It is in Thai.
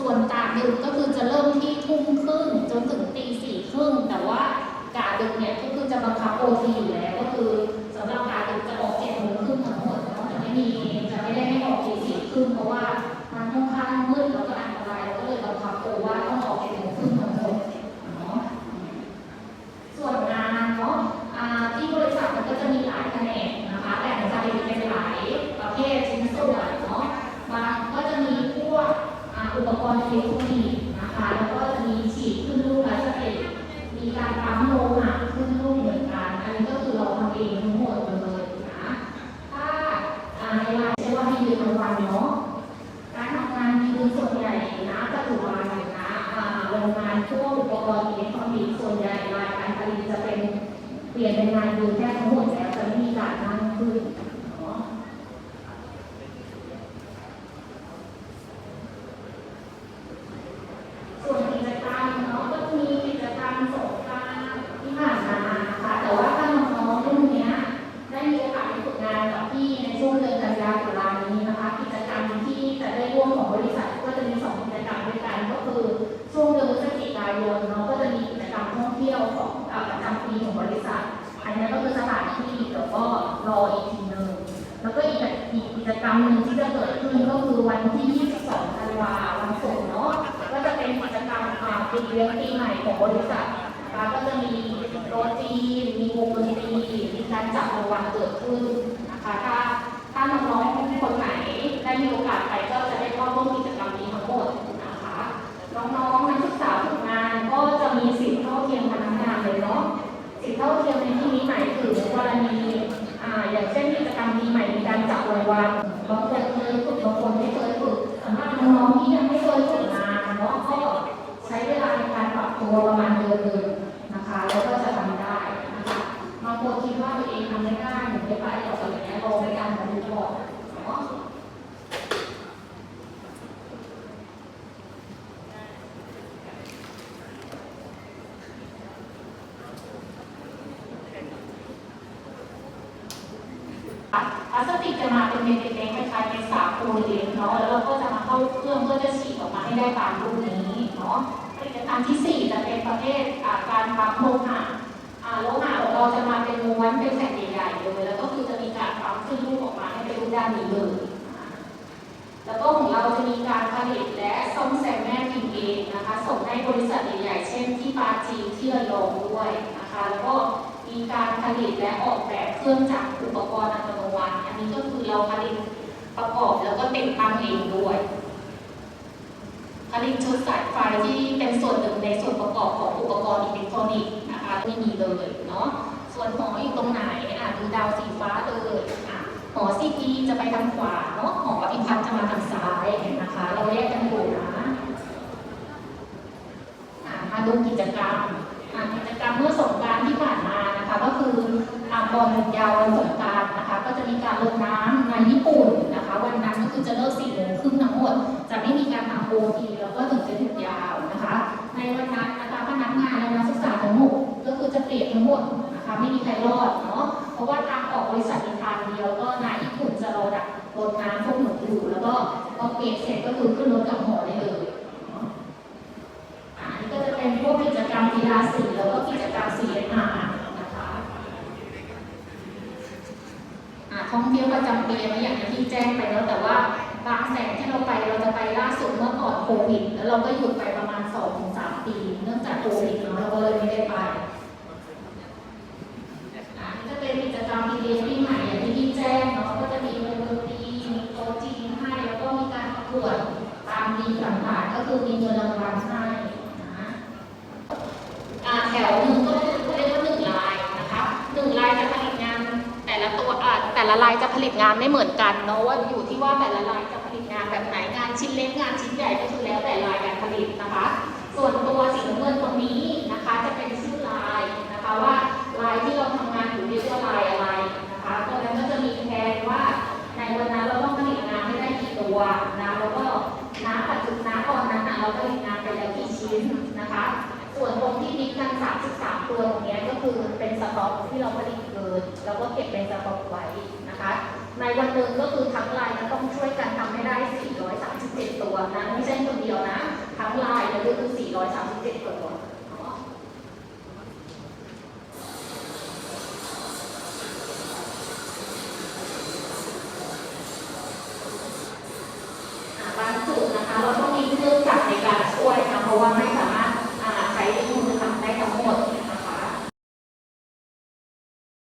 ส่วนกาดึกก็คือจะเริ่มที่ทุ่มครึ่งจนถึงตีสี่ครึ่งแต่ว่ากาดึกเนี่ยก็คือจะบังคับโอทีอยู่แล้วก็คือสำหรับกาดึกจะออกเจ็ดโมงครึ่งทั้งหมดจะไม่มีจะไม่ได้ให้ออกตีสี่ครึ่งเพราะว่ามันค่อนข้างมืดแล้วก็อันตรายเราก็เลยบังคับโอว่าต้องออกเจ็ดโมงครึ่งทั้งหมดเนาะ ส่วนงานเนาะอ่าที่บริษัทมันก็จะมีหลายแผนกนะคะแบ่งผลิตเป็นหลายประเภทชิ้นส่วนเนาะบางก็จะมีพวก อุปกรณ์อิเล็กทรอนิกส์นะคะ แล้วก็จะมีฉีดขึ้นรูปพลาสติกมีการปั๊มโลหะขึ้นรูปเหมือนกัน อันนี้ก็คือเราทำเองทั้งหมดเลยนะถ้าในรายใช้ว่าให้ยืนทั้งวันเนาะการทำงานคือส่วนใหญ่นะปัจจุบันนะอ่าโรงงานพวกอุปกรณ์อิเล็กทรอนิกส์ส่วนใหญ่รายการผลิตจะเป็นเปลี่ยนเป็นงานยืนแค่ทั้งหมดแล้วจะไม่มีการนั่งขึ้นเนาะส่วนกิจกรรมเนาะก็จะมีกิจกรรมสงกรานต์ที่ผ่านมานะคะ แต่ว่าถ้าน้องๆรุ่นเนี้ย ได้มีโอกาสไปฝึกงานกับพี่ในช่วงเดือนกันยายนตุลานี้นะคะ กิจกรรมที่จะได้ร่วมของบริษัทก็จะมีสองกิจกรรมด้วยกันก็คือช่วงเดือนพฤศจิกายนเนาะก็จะมีกิจกรรมท่องเที่ยวของเอ่ อประจำปีของบริษัท อันนี้ก็คือสถานที่แล้วก็รออีกทีหนึ่งแล้วก็อีกอีกกิจกรรมหนึ่งที่จะเกิดขึ้นก็คือวันที่ 22 ธันวาวันศุกร์เนาะก็จะเป็นกิจกรรมอ่าปีเลี้ยงปีใหม่ของบริษัทนะคะก็จะมีโรตีมีวงดนตรีมีการจับรางวัลเกิดขึ้นนะคะถ้าถ้าน้องๆคนไหนได้มีโอกาสไปก็จะได้เข้าร่วมกิจกรรมนี้ทั้งหมดนะคะน้องๆ น้องๆที่ยังไม่เคยฝึกงานเนาะก็ใช้เวลาในการปรับตัวประมาณเดือนหนึ่งนะคะ แล้วก็จะทำได้นะคะบางคนคิดว่าตัวเองทำไม่ได้หรือไม่ไปหรอกอะไรเงี้ยรอไปการบรรลุก่อนเนาะพลาสติกจะมาเป็นเม็ดเล็กๆคล้ายๆเป็นสาคูเล็กเนาะแล้วเราก็จะมาเข้าเครื่องเพื่อจะฉีดออกมาให้ได้ตามรูปนี้เนาะผลิตภัณฑ์ที่สี่จะเป็นประเภทการปั๊มโลหะโลหะของเราจะมาเป็นม้วนเป็นแผ่นใหญ่ๆเลยแล้วก็คือจะมีการปั๊มขึ้นรูปออกมาให้เป็นรูปด้านนี้เลยแล้วก็ของเราจะมีการผลิตและซ่อมแซมแม่พิมพ์เองนะคะส่งให้บริษัทใหญ่ๆเช่นที่ปาจีนที่ระยองด้วยนะคะแล้วก็ มีการผลิตและออกแบบเครื่องจักรอุปกรณ์อัตโนมัติอันนี้ก็คือเราผลิตประกอบแล้วก็ติดตั้งเองด้วย ผลิตชุดสายไฟที่เป็นส่วนหนึ่งในส่วนประกอบของอุปกรณ์อิเล็กทรอนิกส์นะคะไม่มีเลยเนาะส่วนหออยู่ตรงไหนอะดูดาวสีฟ้าเลยอะหอซีพีจะไปทางขวาเนาะหออภิพัฒน์จะมาทางซ้ายนะคะ เราแยกกันอยู่นะมาดูกิจกรรม บอลยาววันสงกรานต์นะคะ ก็จะมีการลงน้ำในญี่ปุ่นนะคะ วันนั้นก็คือจะเลิกสี่โมงครึ่งทั้งหมด จะไม่มีการทำโอทีแล้วก็ถึงจะหยุดยาวนะคะ ในวันนั้นนะคะพนักงานและนักศึกษาทั้งหมดก็คือจะเปลี่ยนทั้งหมดนะคะไม่มีใครรอดเนาะเพราะว่าทางออกบริษัทมีทางเดียวก็นายญี่ปุ่นจะรอดักรถน้ำพวกหนูอยู่แล้วก็พอเปลี่ยนเสร็จก็คือขึ้นรถกลับหอได้เลยเนาะ อันนี้ก็จะเป็นพวกกิจกรรมกีฬาสีแล้วก็กิจกรรม CSR นะคะอ่า ท่องเที่ยวประจำปีม่อย่างที่แจ้งไปแล้วแต่ว่าบางแสนที่เราไปเราจะไปล่าสุดเมื่อก่อนโควิดแล้วเราก็หยุดไปประมาณ2-3ปี เนื่องจากโควิดเนาะเราก็เลยไม่ได้ไปอ่านี่ก็เป็นกิจกรรมปีเลี้ยงปีใหม่อย่างที่พี่แจ้งเนาะก็จะมีวงดนตรีมีโต๊ะจีนให้แล้วก็มีการประกวดตามดีต่างๆก็คือมีเงิน ละลายจะผลิตงานไม่เหมือนกันเนาะว่าอยู่ที่ว่าแต่ละลายจะผลิตงานแบบไหนงานชิ้นเล็กงานชิ้นใหญ่ก็คือแล้วแต่ลายการผลิตนะคะ ส่วนตัวสีน้ำเงินตรงนี้นะคะ จะเป็นชื่อลายนะคะว่าลายที่เราทำงานอยู่เรียกว่าลายอะไรนะคะตัวนั้นก็จะมีแทนว่าในวันนั้นเราต้องผลิตงานให้ได้กี่ตัวนะแล้วก็ณปัจจุบันตอนนั้นน่ะเราผลิตงานไปแล้วกี่ชิ้นนะคะ ส่วนตรงที่ดิกกัน33 ตัวตรงนี้ก็คือเป็นสต็อกที่เราผลิตเกินแล้วก็เก็บเป็นสต็อกไว้ คะ ในวันหนึ่งก็คือทั้งลายจะต้องช่วยกันทำให้ได้ 437 ตัวนะไม่ใช่คนเดียวนะ ทั้งลายเลยก็คือ 437 ตัวบางจุดนะคะ เราต้องมีเครื่องจักรในการช่วยนะเพราะว่าไม่